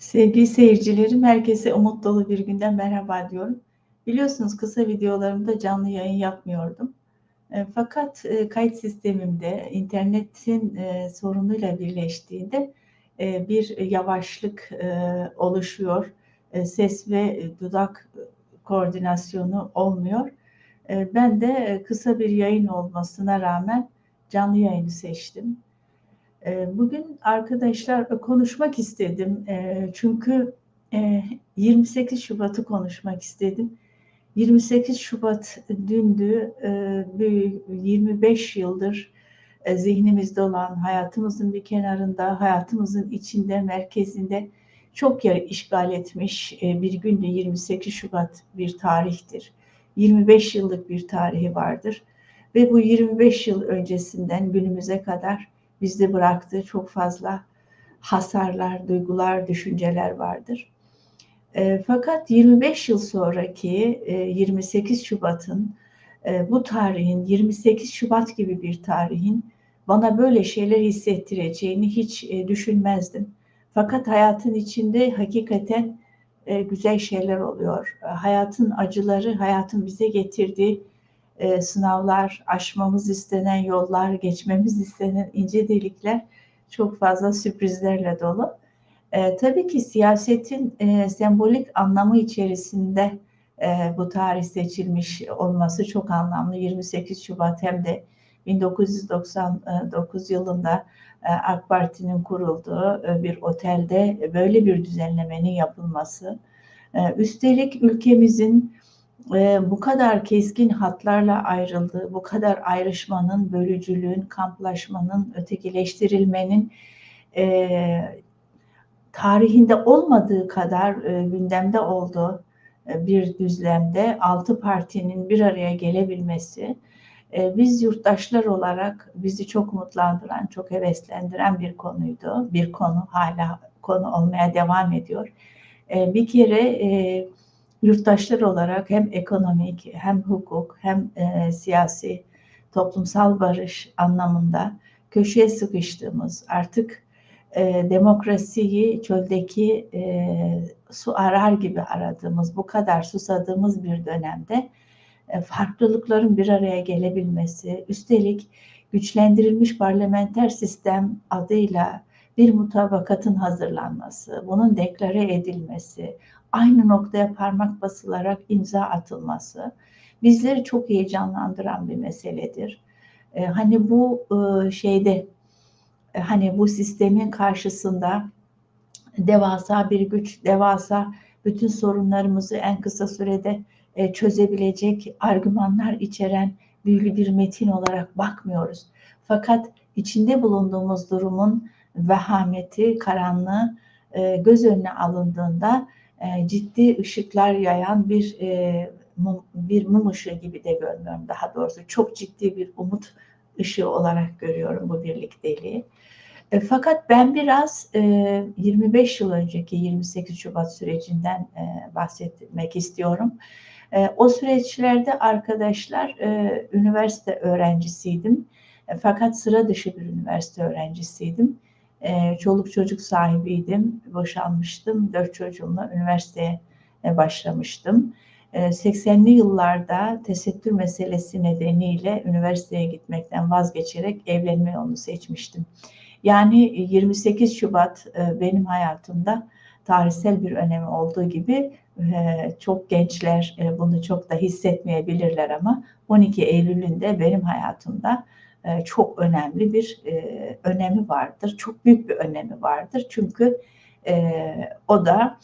Sevgili seyircilerim, herkese umut dolu bir günden merhaba diyorum. Biliyorsunuz kısa videolarımda canlı yayın yapmıyordum. E, fakat e, kayıt sistemimde internetin e, sorunuyla birleştiğinde bir yavaşlık oluşuyor. Ses ve dudak koordinasyonu olmuyor. Ben de kısa bir yayın olmasına rağmen canlı yayını seçtim. Bugün arkadaşlar konuşmak istedim. Çünkü 28 Şubat'ı konuşmak istedim. 28 Şubat dündü. 25 yıldır zihnimizde olan, hayatımızın bir kenarında, hayatımızın içinde, merkezinde çok yer işgal etmiş bir gündü. 28 Şubat bir tarihtir. 25 yıllık bir tarihi vardır. Ve bu 25 yıl öncesinden günümüze kadar bizde bıraktığı çok fazla hasarlar, duygular, düşünceler vardır. E, fakat 25 yıl sonraki e, 28 Şubat'ın e, bu tarihin 28 Şubat gibi bir tarihin bana böyle şeyler hissettireceğini hiç e, düşünmezdim. Fakat hayatın içinde hakikaten e, güzel şeyler oluyor. E, hayatın acıları, hayatın bize getirdiği e, sınavlar, aşmamız istenen yollar, geçmemiz istenen ince delikler çok fazla sürprizlerle dolu. E, tabii ki siyasetin e, sembolik anlamı içerisinde e, bu tarih seçilmiş olması çok anlamlı. 28 Şubat hem de 1999 yılında e, AK Parti'nin kurulduğu e, bir otelde böyle bir düzenlemenin yapılması. E, üstelik ülkemizin e, bu kadar keskin hatlarla ayrıldığı, bu kadar ayrışmanın, bölücülüğün, kamplaşmanın, ötekileştirilmenin e, tarihinde olmadığı kadar e, gündemde olduğu e, bir düzlemde altı partinin bir araya gelebilmesi, e, biz yurttaşlar olarak bizi çok umutlandıran, çok heveslendiren bir konuydu. Bir konu hala konu olmaya devam ediyor. E, bir kere e, yurttaşlar olarak hem ekonomik hem hukuk hem e, siyasi toplumsal barış anlamında köşeye sıkıştığımız artık e, demokrasiyi çöldeki e, su arar gibi aradığımız bu kadar susadığımız bir dönemde e, farklılıkların bir araya gelebilmesi üstelik güçlendirilmiş parlamenter sistem adıyla bir mutabakatın hazırlanması, bunun deklare edilmesi, aynı noktaya parmak basılarak imza atılması bizleri çok heyecanlandıran bir meseledir. Ee, hani bu e, şeyde e, hani bu sistemin karşısında devasa bir güç, devasa bütün sorunlarımızı en kısa sürede e, çözebilecek argümanlar içeren büyülü bir metin olarak bakmıyoruz. Fakat içinde bulunduğumuz durumun vehameti, karanlığı e, göz önüne alındığında e, ciddi ışıklar yayan bir e, bir mum ışığı gibi de görmüyorum daha doğrusu. Çok ciddi bir umut ışığı olarak görüyorum bu birlikteliği. E, fakat ben biraz e, 25 yıl önceki 28 Şubat sürecinden bahsetmek istiyorum. O süreçlerde arkadaşlar üniversite öğrencisiydim. Fakat sıra dışı bir üniversite öğrencisiydim e, çoluk çocuk sahibiydim, boşanmıştım, dört çocuğumla üniversiteye e, başlamıştım. E, 80'li yıllarda tesettür meselesi nedeniyle üniversiteye gitmekten vazgeçerek evlenme yolunu seçmiştim. Yani 28 Şubat e, benim hayatımda tarihsel bir önemi olduğu gibi e, çok gençler e, bunu çok da hissetmeyebilirler ama 12 Eylül'ün de benim hayatımda e, çok önemli bir e, önemi vardır. Çok büyük bir önemi vardır. Çünkü e, o da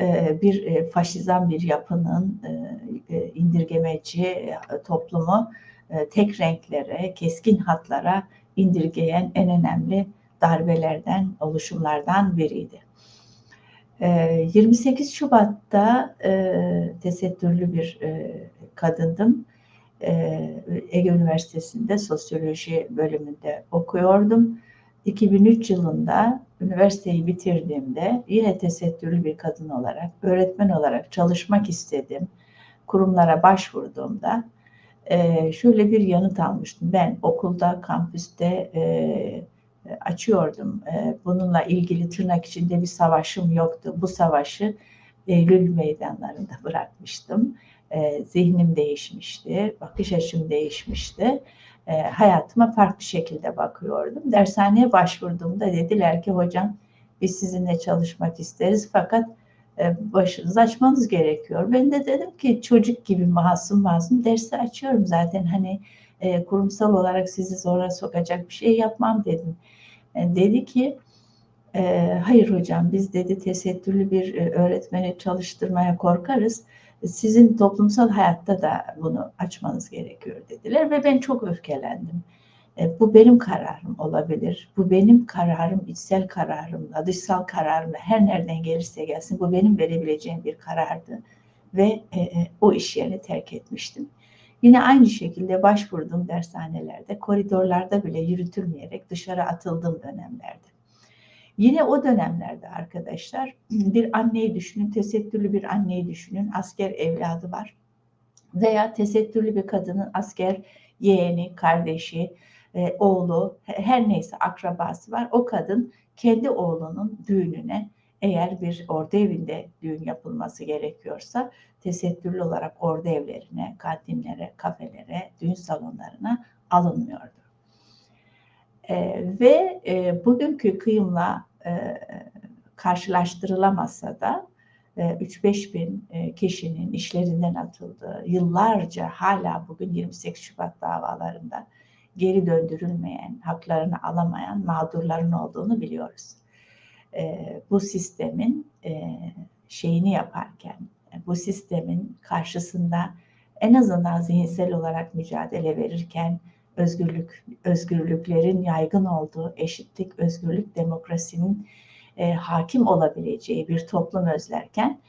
e, bir e, faşizan bir yapının e, e, indirgemeci e, toplumu e, tek renklere, keskin hatlara indirgeyen en önemli darbelerden, oluşumlardan biriydi. 28 Şubat'ta e, tesettürlü bir e, kadındım. E, Ege Üniversitesi'nde sosyoloji bölümünde okuyordum. 2003 yılında üniversiteyi bitirdiğimde yine tesettürlü bir kadın olarak, öğretmen olarak çalışmak istedim. Kurumlara başvurduğumda e, şöyle bir yanıt almıştım. Ben okulda, kampüste e, açıyordum. Bununla ilgili tırnak içinde bir savaşım yoktu. Bu savaşı Eylül meydanlarında bırakmıştım. E, zihnim değişmişti, bakış açım değişmişti. Hayatıma farklı şekilde bakıyordum. Dershaneye başvurduğumda dediler ki hocam biz sizinle çalışmak isteriz fakat başınızı açmanız gerekiyor. Ben de dedim ki çocuk gibi masum masum dersi açıyorum zaten hani e, kurumsal olarak sizi zora sokacak bir şey yapmam dedim. E, dedi ki e, hayır hocam biz dedi tesettürlü bir e, öğretmeni çalıştırmaya korkarız. Sizin toplumsal hayatta da bunu açmanız gerekiyor dediler ve ben çok öfkelendim. E, bu benim kararım olabilir. Bu benim kararım, içsel kararım, dışsal kararım her nereden gelirse gelsin bu benim verebileceğim bir karardı. Ve e, e, o iş yerini terk etmiştim. Yine aynı şekilde başvurduğum dershanelerde, koridorlarda bile yürütülmeyerek dışarı atıldığım dönemlerde. Yine o dönemlerde arkadaşlar bir anneyi düşünün, tesettürlü bir anneyi düşünün, asker evladı var. Veya tesettürlü bir kadının asker yeğeni, kardeşi, e, oğlu, her neyse akrabası var. O kadın kendi oğlunun düğününe eğer bir ordu evinde düğün yapılması gerekiyorsa tesettürlü olarak ordu evlerine, kantinlere, kafelere, düğün salonlarına alınmıyordu. E, ve e, bugünkü kıyımla e, karşılaştırılamasa da e, 3-5 bin e, kişinin işlerinden atıldığı, yıllarca hala bugün 28 Şubat davalarında geri döndürülmeyen, haklarını alamayan mağdurların olduğunu biliyoruz. E, bu sistemin e, şeyini yaparken, bu sistemin karşısında en azından zihinsel olarak mücadele verirken özgürlük özgürlüklerin yaygın olduğu, eşitlik, özgürlük, demokrasinin e, hakim olabileceği bir toplum özlerken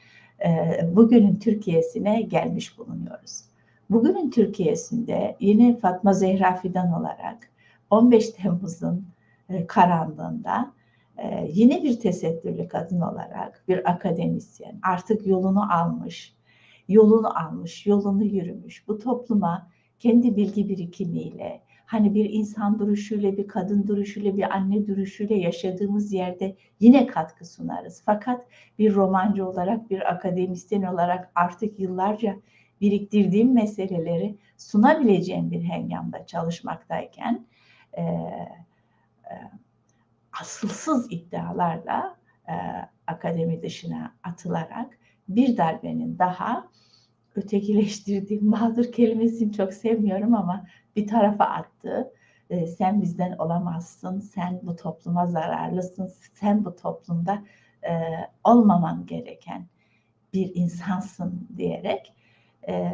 e, bugünün Türkiye'sine gelmiş bulunuyoruz. Bugünün Türkiye'sinde yine Fatma Zehra Fidan olarak 15 Temmuz'un e, karanlığında e, yine bir tesettürlü kadın olarak bir akademisyen artık yolunu almış, yolunu almış, yolunu yürümüş. Bu topluma kendi bilgi birikimiyle, hani bir insan duruşuyla, bir kadın duruşuyla, bir anne duruşuyla yaşadığımız yerde yine katkı sunarız. Fakat bir romancı olarak, bir akademisyen olarak artık yıllarca biriktirdiğim meseleleri sunabileceğim bir hengamda çalışmaktayken e, e, asılsız iddialarla e, akademi dışına atılarak bir darbenin daha ötekileştirdiğim mağdur kelimesini çok sevmiyorum ama bir tarafa attı. E, sen bizden olamazsın, sen bu topluma zararlısın, sen bu toplumda e, olmaman gereken bir insansın diyerek e,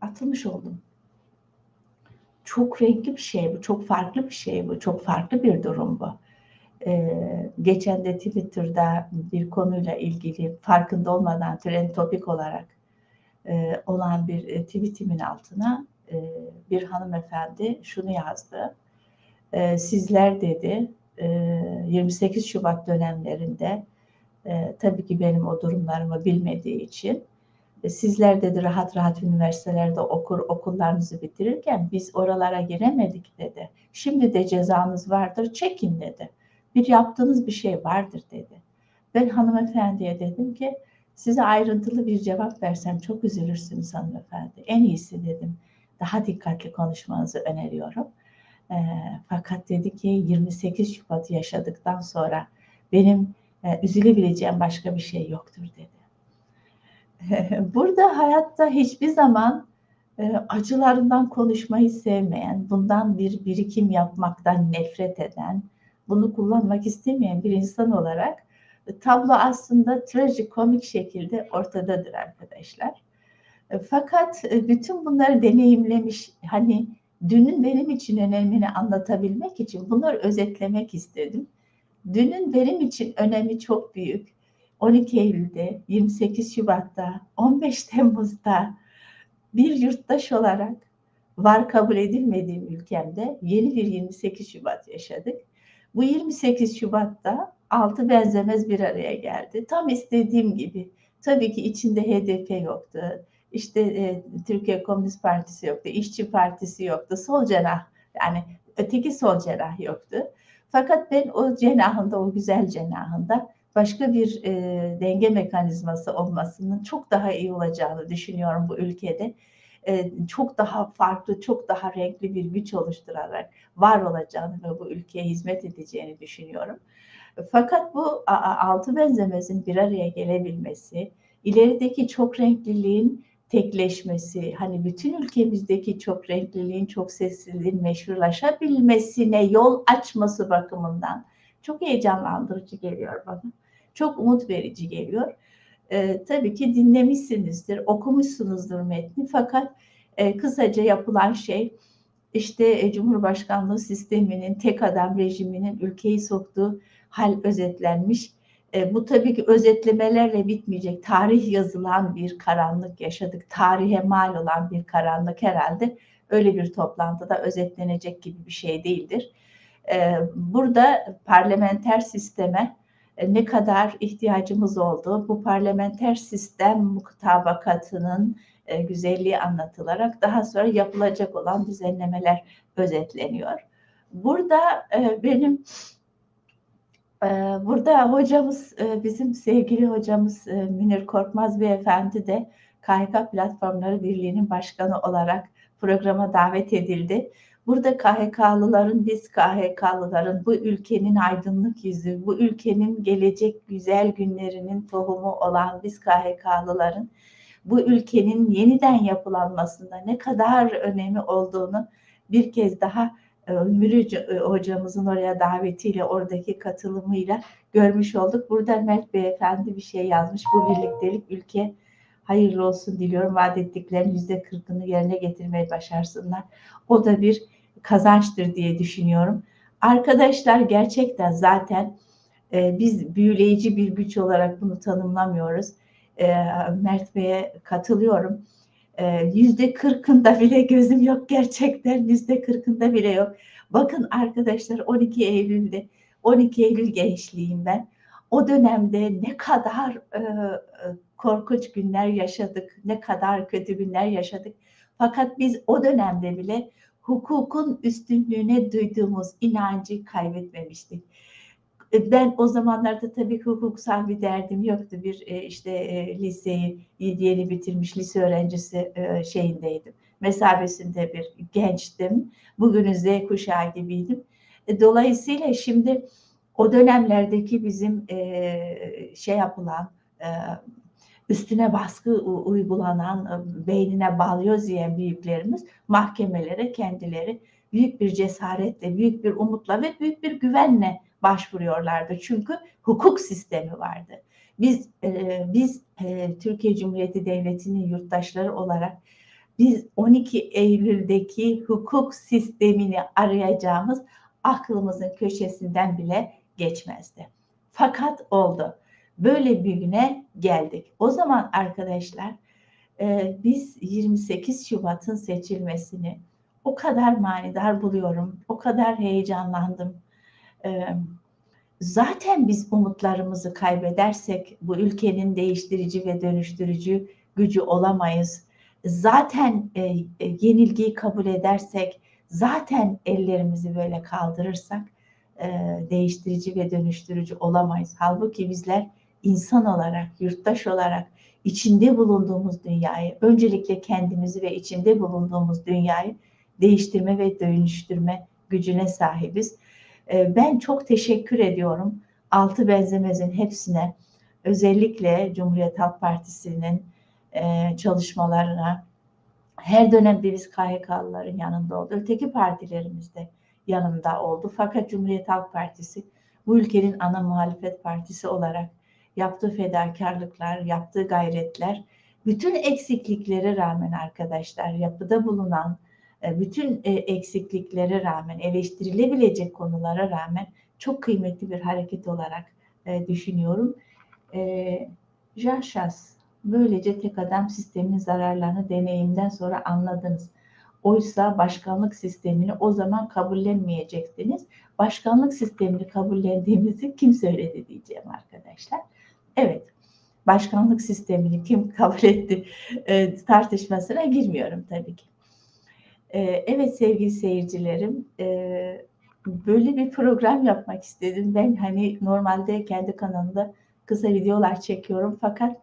atılmış oldum. Çok renkli bir şey bu, çok farklı bir şey bu, çok farklı bir durum bu. Ee, geçen de Twitter'da bir konuyla ilgili farkında olmadan trend topik olarak e, olan bir e, tweetimin altına e, bir hanımefendi şunu yazdı. E, sizler dedi e, 28 Şubat dönemlerinde e, tabii ki benim o durumlarımı bilmediği için e, sizler dedi rahat rahat üniversitelerde okur okullarınızı bitirirken biz oralara giremedik dedi. Şimdi de cezanız vardır çekin dedi. Bir yaptığınız bir şey vardır dedi. Ben hanımefendiye dedim ki size ayrıntılı bir cevap versem çok üzülürsünüz hanımefendi. En iyisi dedim. Daha dikkatli konuşmanızı öneriyorum. E, fakat dedi ki 28 Şubat yaşadıktan sonra benim e, üzülebileceğim başka bir şey yoktur dedi. Burada hayatta hiçbir zaman e, acılarından konuşmayı sevmeyen, bundan bir birikim yapmaktan nefret eden, bunu kullanmak istemeyen bir insan olarak e, tablo aslında trajikomik şekilde ortadadır arkadaşlar. Fakat bütün bunları deneyimlemiş, hani dünün benim için önemini anlatabilmek için bunları özetlemek istedim. Dünün benim için önemi çok büyük. 12 Eylül'de, 28 Şubat'ta, 15 Temmuz'da bir yurttaş olarak var kabul edilmediğim ülkemde yeni bir 28 Şubat yaşadık. Bu 28 Şubat'ta altı benzemez bir araya geldi. Tam istediğim gibi. Tabii ki içinde HDP yoktu. İşte e, Türkiye Komünist Partisi yoktu, İşçi Partisi yoktu, sol cenah yani Öteki sol cenah yoktu. Fakat ben o cenahında, o güzel cenahında başka bir e, denge mekanizması olmasının çok daha iyi olacağını düşünüyorum bu ülkede. E, çok daha farklı, çok daha renkli bir güç oluşturarak var olacağını ve bu ülkeye hizmet edeceğini düşünüyorum. Fakat bu altı benzemezin bir araya gelebilmesi, ilerideki çok renkliliğin tekleşmesi, hani bütün ülkemizdeki çok renkliliğin, çok sesliliğin meşrulaşabilmesine yol açması bakımından çok heyecanlandırıcı geliyor bana. Çok umut verici geliyor. Ee, tabii ki dinlemişsinizdir, okumuşsunuzdur metni fakat e, kısaca yapılan şey işte e, Cumhurbaşkanlığı sisteminin, tek adam rejiminin ülkeyi soktuğu hal özetlenmiş e, bu tabii ki özetlemelerle bitmeyecek. Tarih yazılan bir karanlık yaşadık. Tarihe mal olan bir karanlık herhalde öyle bir toplantıda özetlenecek gibi bir şey değildir. E, burada parlamenter sisteme e, ne kadar ihtiyacımız oldu, bu parlamenter sistem mutabakatının e, güzelliği anlatılarak daha sonra yapılacak olan düzenlemeler özetleniyor. Burada e, benim burada hocamız, e, bizim sevgili hocamız e, Münir Korkmaz Beyefendi de KHK Platformları Birliği'nin başkanı olarak programa davet edildi. Burada KHK'lıların, biz KHK'lıların bu ülkenin aydınlık yüzü, bu ülkenin gelecek güzel günlerinin tohumu olan biz KHK'lıların bu ülkenin yeniden yapılanmasında ne kadar önemi olduğunu bir kez daha Mürü e, hocamızın oraya davetiyle oradaki katılımıyla görmüş olduk. Burada Mert Beyefendi bir şey yazmış. Bu birliktelik ülke hayırlı olsun diliyorum. Vaat ettiklerinin yüzde kırkını yerine getirmeyi başarsınlar. O da bir kazançtır diye düşünüyorum. Arkadaşlar gerçekten zaten e, biz büyüleyici bir güç olarak bunu tanımlamıyoruz. E, Mert Bey'e katılıyorum ee, yüzde kırkında bile gözüm yok gerçekten yüzde kırkında bile yok. Bakın arkadaşlar 12 Eylül'de 12 Eylül gençliğim ben. O dönemde ne kadar e, korkunç günler yaşadık, ne kadar kötü günler yaşadık. Fakat biz o dönemde bile hukukun üstünlüğüne duyduğumuz inancı kaybetmemiştik. E, ben o zamanlarda tabii hukuksal bir derdim yoktu. Bir e, işte e, liseyi yeni bitirmiş lise öğrencisi şeyindeydim. Mesabesinde bir gençtim. Bugünün Z kuşağı gibiydim. Dolayısıyla şimdi o dönemlerdeki bizim şey yapılan üstüne baskı uygulanan, e, beynine balyoz yiyen büyüklerimiz mahkemelere kendileri büyük bir cesaretle, büyük bir umutla ve büyük bir güvenle başvuruyorlardı. Çünkü hukuk sistemi vardı. Biz e, biz e, Türkiye Cumhuriyeti Devleti'nin yurttaşları olarak biz 12 Eylül'deki hukuk sistemini arayacağımız aklımızın köşesinden bile geçmezdi. Fakat oldu. Böyle bir güne geldik. O zaman arkadaşlar e, biz 28 Şubat'ın seçilmesini o kadar manidar buluyorum. O kadar heyecanlandım zaten biz umutlarımızı kaybedersek bu ülkenin değiştirici ve dönüştürücü gücü olamayız. Zaten e, e, yenilgiyi kabul edersek, zaten ellerimizi böyle kaldırırsak e, değiştirici ve dönüştürücü olamayız. Halbuki bizler insan olarak, yurttaş olarak içinde bulunduğumuz dünyayı, öncelikle kendimizi ve içinde bulunduğumuz dünyayı değiştirme ve dönüştürme gücüne sahibiz. Ee, ben çok teşekkür ediyorum altı benzemezin hepsine. Özellikle Cumhuriyet Halk Partisi'nin e, çalışmalarına her dönemde biz KHK'lıların yanında oldu. Öteki partilerimiz de yanında oldu. Fakat Cumhuriyet Halk Partisi bu ülkenin ana muhalefet partisi olarak yaptığı fedakarlıklar, yaptığı gayretler, bütün eksikliklere rağmen arkadaşlar yapıda bulunan e, bütün e, eksikliklere rağmen, eleştirilebilecek konulara rağmen çok kıymetli bir hareket olarak e, düşünüyorum. Jean Chas, böylece tek adam sistemin zararlarını deneyimden sonra anladınız. Oysa başkanlık sistemini o zaman kabullenmeyecektiniz. Başkanlık sistemini kabullendiğimizi kim söyledi diyeceğim arkadaşlar. Evet, başkanlık sistemini kim kabul etti e, tartışmasına girmiyorum tabii ki. Ee, evet sevgili seyircilerim, e, böyle bir program yapmak istedim. Ben hani normalde kendi kanalımda kısa videolar çekiyorum fakat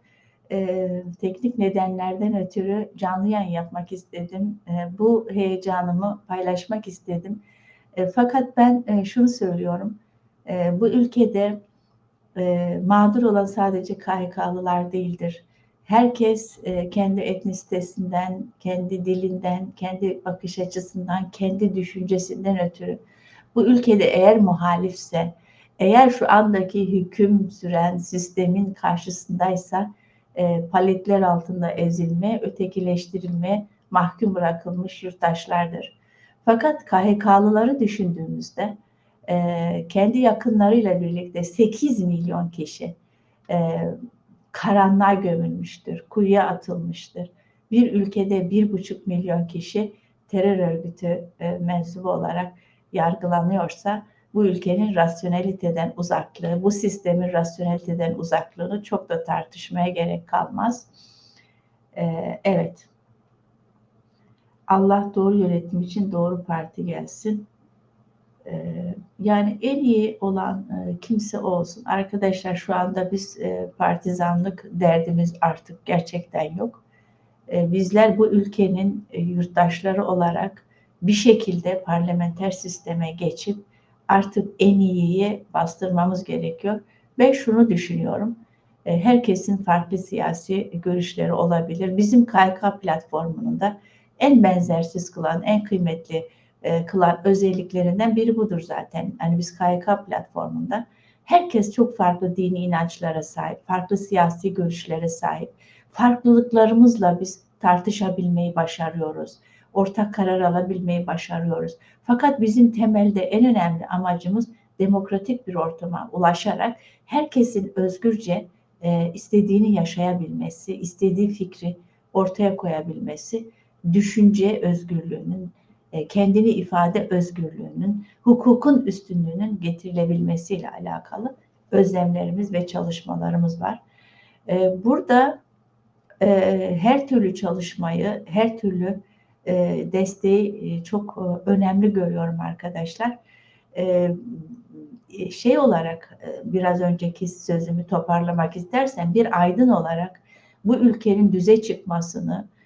e, teknik nedenlerden ötürü canlı yayın yapmak istedim. E, bu heyecanımı paylaşmak istedim. E, fakat ben e, şunu söylüyorum, e, bu ülkede e, mağdur olan sadece KHK'lılar değildir. Herkes e, kendi etnisitesinden, kendi dilinden, kendi bakış açısından, kendi düşüncesinden ötürü bu ülkede eğer muhalifse, eğer şu andaki hüküm süren sistemin karşısındaysa e, paletler altında ezilme, ötekileştirilme, mahkum bırakılmış yurttaşlardır. Fakat KHK'lıları düşündüğümüzde kendi yakınlarıyla birlikte 8 milyon kişi e, karanlığa gömülmüştür, kuyuya atılmıştır. Bir ülkede bir buçuk milyon kişi terör örgütü e, mensubu olarak yargılanıyorsa bu ülkenin rasyoneliteden uzaklığı, bu sistemin rasyoneliteden uzaklığını çok da tartışmaya gerek kalmaz. Ee, evet. Allah doğru yönetim için doğru parti gelsin. Ee, yani en iyi olan e, kimse olsun. Arkadaşlar şu anda biz e, partizanlık derdimiz artık gerçekten yok. E, bizler bu ülkenin yurttaşları olarak bir şekilde parlamenter sisteme geçip artık en iyiyi bastırmamız gerekiyor. Ben şunu düşünüyorum. Herkesin farklı siyasi görüşleri olabilir. Bizim KYK platformunun da en benzersiz kılan, en kıymetli e, kılan özelliklerinden biri budur zaten. Hani biz KYK platformunda herkes çok farklı dini inançlara sahip, farklı siyasi görüşlere sahip. Farklılıklarımızla biz tartışabilmeyi başarıyoruz. Ortak karar alabilmeyi başarıyoruz. Fakat bizim temelde en önemli amacımız demokratik bir ortama ulaşarak herkesin özgürce e, istediğini yaşayabilmesi, istediği fikri ortaya koyabilmesi, düşünce özgürlüğünün, kendini ifade özgürlüğünün, hukukun üstünlüğünün getirilebilmesiyle alakalı özlemlerimiz ve çalışmalarımız var. E, burada e, her türlü çalışmayı, her türlü desteği çok önemli görüyorum arkadaşlar. Şey olarak biraz önceki sözümü toparlamak istersen bir aydın olarak bu ülkenin düze çıkmasını, e,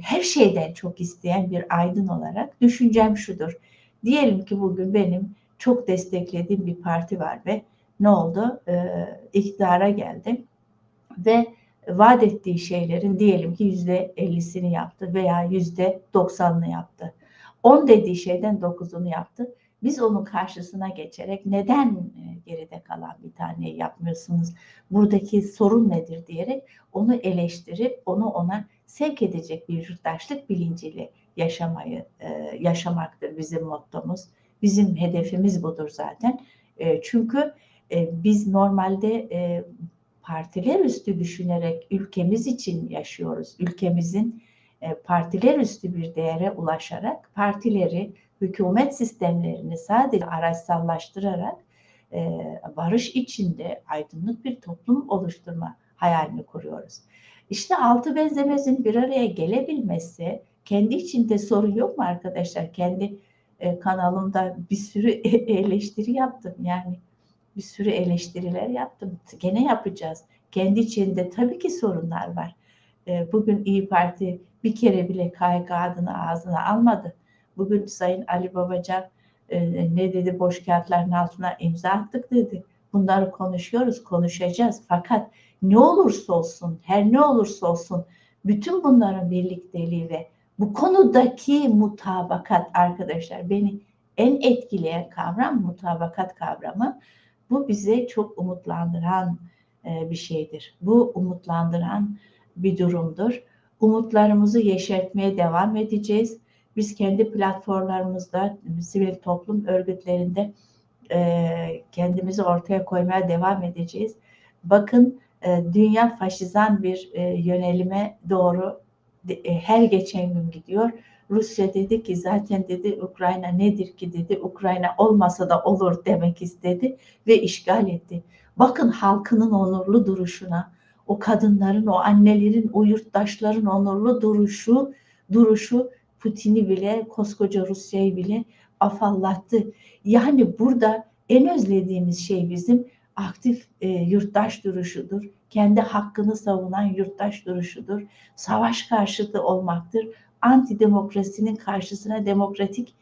her şeyden çok isteyen bir aydın olarak düşüncem şudur. Diyelim ki bugün benim çok desteklediğim bir parti var ve ne oldu? E, iktidara geldi ve vaat ettiği şeylerin diyelim ki yüzde ellisini yaptı veya yüzde doksanını yaptı. On dediği şeyden dokuzunu yaptı. Biz onun karşısına geçerek neden e, geride kalan bir tane yapmıyorsunuz? Buradaki sorun nedir diyerek onu eleştirip onu ona sevk edecek bir yurttaşlık bilinciyle yaşamayı e, yaşamaktır bizim mottomuz. Bizim hedefimiz budur zaten. E, çünkü e, biz normalde partiler üstü düşünerek ülkemiz için yaşıyoruz. Ülkemizin partiler üstü bir değere ulaşarak partileri, hükümet sistemlerini sadece araçsallaştırarak barış içinde aydınlık bir toplum oluşturma hayalini kuruyoruz. İşte altı benzemezin bir araya gelebilmesi kendi içinde sorun yok mu arkadaşlar? Kendi e, kanalımda bir sürü eleştiri yaptım yani bir sürü eleştiriler yaptım. Gene yapacağız. Kendi içinde tabii ki sorunlar var. E, bugün İyi Parti bir kere bile KYK adını ağzına almadı. Bugün Sayın Ali Babacan e, ne dedi boş kağıtların altına imza attık dedi. Bunları konuşuyoruz, konuşacağız. Fakat ne olursa olsun, her ne olursa olsun bütün bunların birlikteliği ve bu konudaki mutabakat arkadaşlar beni en etkileyen kavram mutabakat kavramı. Bu bize çok umutlandıran e, bir şeydir. Bu umutlandıran bir durumdur. Umutlarımızı yeşertmeye devam edeceğiz. Biz kendi platformlarımızda, sivil toplum örgütlerinde e, kendimizi ortaya koymaya devam edeceğiz. Bakın e, dünya faşizan bir e, yönelime doğru e, her geçen gün gidiyor. Rusya dedi ki zaten dedi Ukrayna nedir ki dedi Ukrayna olmasa da olur demek istedi ve işgal etti. Bakın halkının onurlu duruşuna, o kadınların, o annelerin, o yurttaşların onurlu duruşu, duruşu Putin'i bile, koskoca Rusya'yı bile afallattı. Yani burada en özlediğimiz şey bizim aktif e, yurttaş duruşudur. Kendi hakkını savunan yurttaş duruşudur. Savaş karşıtı olmaktır. Antidemokrasinin karşısına demokratik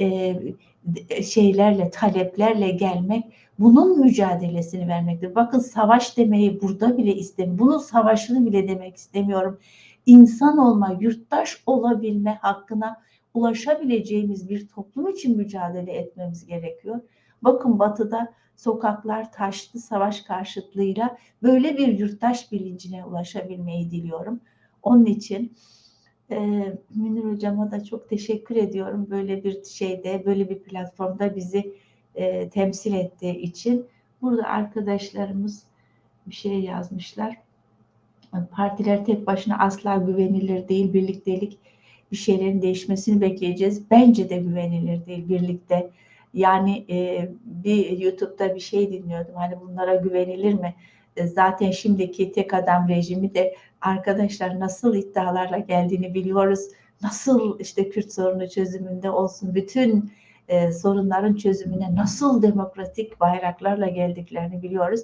e, şeylerle, taleplerle gelmek, bunun mücadelesini vermektir. Bakın savaş demeyi burada bile istemiyorum. Bunun savaşını bile demek istemiyorum. İnsan olma, yurttaş olabilme hakkına ulaşabileceğimiz bir toplum için mücadele etmemiz gerekiyor. Bakın batıda sokaklar taştı savaş karşıtlığıyla böyle bir yurttaş bilincine ulaşabilmeyi diliyorum. Onun için e, Münir Hocama da çok teşekkür ediyorum. Böyle bir şeyde, böyle bir platformda bizi e, temsil ettiği için. Burada arkadaşlarımız bir şey yazmışlar. Partiler tek başına asla güvenilir değil. Birliktelik bir şeylerin değişmesini bekleyeceğiz. Bence de güvenilir değil birlikte. Yani e, bir YouTube'da bir şey dinliyordum. Hani bunlara güvenilir mi? E, zaten şimdiki tek adam rejimi de arkadaşlar nasıl iddialarla geldiğini biliyoruz. Nasıl işte Kürt sorunu çözümünde olsun bütün e, sorunların çözümüne nasıl demokratik bayraklarla geldiklerini biliyoruz.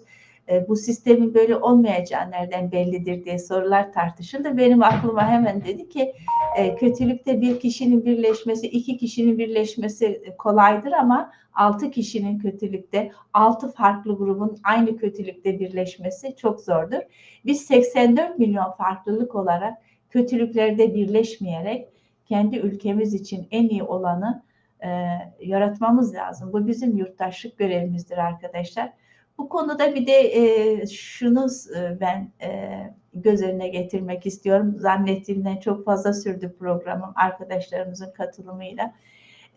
E, bu sistemin böyle olmayacağı nereden bellidir diye sorular tartışıldı. Benim aklıma hemen dedi ki e, kötülükte bir kişinin birleşmesi, iki kişinin birleşmesi kolaydır ama altı kişinin kötülükte, altı farklı grubun aynı kötülükte birleşmesi çok zordur. Biz 84 milyon farklılık olarak kötülüklerde birleşmeyerek kendi ülkemiz için en iyi olanı e, yaratmamız lazım. Bu bizim yurttaşlık görevimizdir arkadaşlar. Bu konuda bir de e, şunu e, ben e, göz önüne getirmek istiyorum. Zannettiğimden çok fazla sürdü programım arkadaşlarımızın katılımıyla.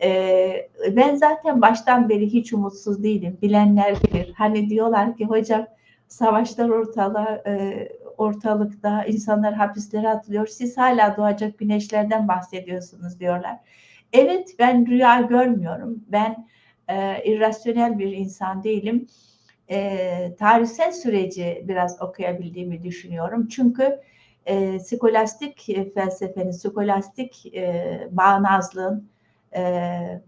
E, ben zaten baştan beri hiç umutsuz değilim. Bilenler bilir. Hani diyorlar ki hocam savaşlar ortalığa, e, ortalıkta, insanlar hapislere atılıyor. Siz hala doğacak güneşlerden bahsediyorsunuz diyorlar. Evet ben rüya görmüyorum. Ben e, irrasyonel bir insan değilim e, tarihsel süreci biraz okuyabildiğimi düşünüyorum. Çünkü e, skolastik felsefenin, skolastik e, bağnazlığın e,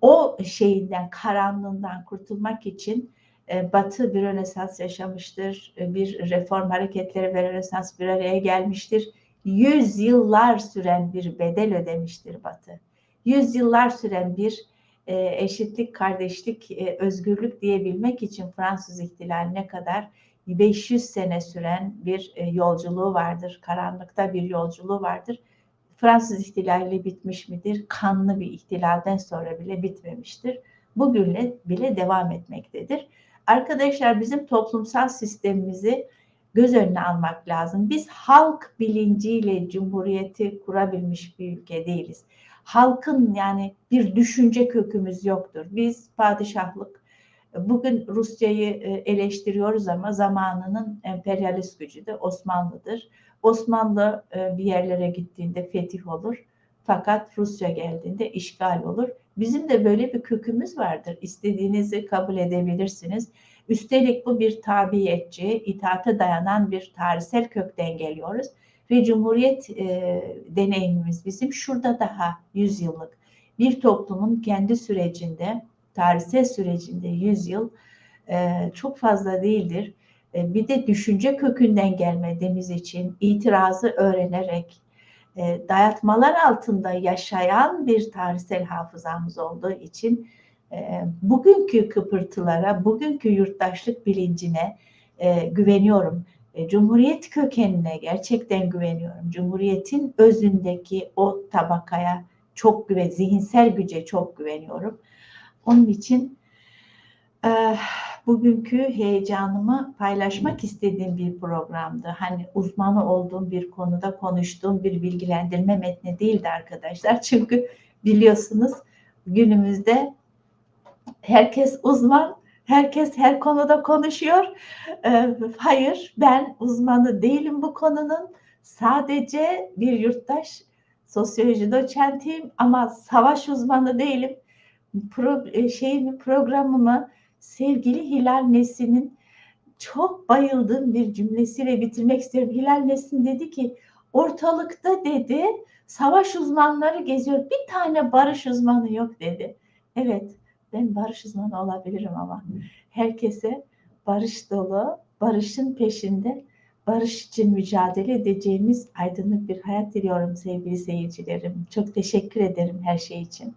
o şeyinden, karanlığından kurtulmak için e, Batı bir Rönesans yaşamıştır. E, bir reform hareketleri ve Rönesans bir araya gelmiştir. Yüz yıllar süren bir bedel ödemiştir Batı. Yüz yıllar süren bir e, eşitlik, kardeşlik, e, özgürlük diyebilmek için Fransız ihtilaline kadar 500 sene süren bir e, yolculuğu vardır. Karanlıkta bir yolculuğu vardır. Fransız ihtilali bitmiş midir? Kanlı bir ihtilalden sonra bile bitmemiştir. Bugünle bile devam etmektedir. Arkadaşlar bizim toplumsal sistemimizi göz önüne almak lazım. Biz halk bilinciyle cumhuriyeti kurabilmiş bir ülke değiliz halkın yani bir düşünce kökümüz yoktur. Biz padişahlık bugün Rusya'yı e, eleştiriyoruz ama zamanının emperyalist gücü de Osmanlı'dır. Osmanlı e, bir yerlere gittiğinde fetih olur. Fakat Rusya geldiğinde işgal olur. Bizim de böyle bir kökümüz vardır. İstediğinizi kabul edebilirsiniz. Üstelik bu bir tabiyetçi, itaate dayanan bir tarihsel kökten geliyoruz ve Cumhuriyet e, deneyimimiz bizim şurada daha 100 yıllık bir toplumun kendi sürecinde, tarihsel sürecinde 100 yıl e, çok fazla değildir. E, bir de düşünce kökünden gelmediğimiz için itirazı öğrenerek, e, dayatmalar altında yaşayan bir tarihsel hafızamız olduğu için e, bugünkü kıpırtılara, bugünkü yurttaşlık bilincine e, güveniyorum. E, Cumhuriyet kökenine gerçekten güveniyorum. Cumhuriyetin özündeki o tabakaya çok güven, zihinsel güce çok güveniyorum. Onun için e, bugünkü heyecanımı paylaşmak istediğim bir programdı. Hani uzmanı olduğum bir konuda konuştuğum bir bilgilendirme metni değildi arkadaşlar. Çünkü biliyorsunuz günümüzde herkes uzman Herkes her konuda konuşuyor. Ee, hayır, ben uzmanı değilim bu konunun. Sadece bir yurttaş, sosyoloji doçentiyim ama savaş uzmanı değilim. Pro, e, şeyimi, programımı sevgili Hilal Nesin'in çok bayıldığım bir cümlesiyle bitirmek istiyorum. Hilal Nesin dedi ki Ortalıkta dedi savaş uzmanları geziyor. Bir tane barış uzmanı yok dedi. Evet ben barış uzmanı olabilirim ama herkese barış dolu, barışın peşinde barış için mücadele edeceğimiz aydınlık bir hayat diliyorum sevgili seyircilerim. Çok teşekkür ederim her şey için.